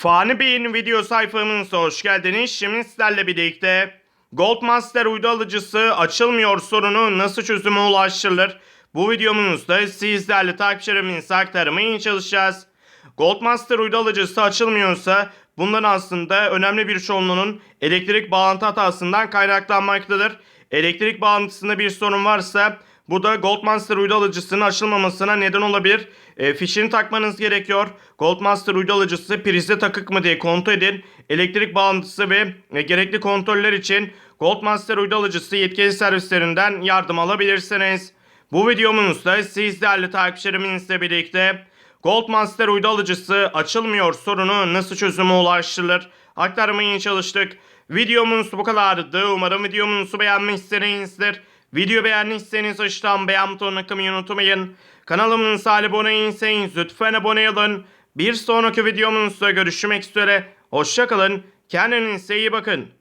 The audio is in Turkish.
Fani Bey'in video sayfamıza hoş geldiniz. Şimdi sizlerle birlikte Goldmaster uydu alıcısı açılmıyor sorunu nasıl çözüme ulaştırılır? Bu videomuzda sizlerle takipçilerimize aktarmaya çalışacağız. Goldmaster uydu alıcısı açılmıyorsa bundan aslında önemli bir çoğunluğunun elektrik bağlantı hatasından kaynaklanmaktadır. Elektrik bağlantısında bir sorun varsa bu da Goldmaster uydu alıcısının açılmamasına neden olabilir. E, fişini takmanız gerekiyor. Goldmaster uydu alıcısı prizde takık mı diye kontrol edin. Elektrik bağlantısı ve e, gerekli kontroller için Goldmaster uydu alıcısı yetkili servislerinden yardım alabilirsiniz. Bu videomuzda sizlerle takipçilerimizle birlikte Goldmaster uydu alıcısı açılmıyor sorunu nasıl çözüme ulaştırılır aktarmaya çalıştık. Videomuz bu kadardı. Umarım videomuzu beğenmişsinizdir. Video beğendiyseniz aşağıdan beğen butonuna tıklamayı unutmayın. Kanalımıza abone değilseniz lütfen abone olun. Bir sonraki videomuzda görüşmek üzere. Hoşçakalın. Kendinize iyi bakın.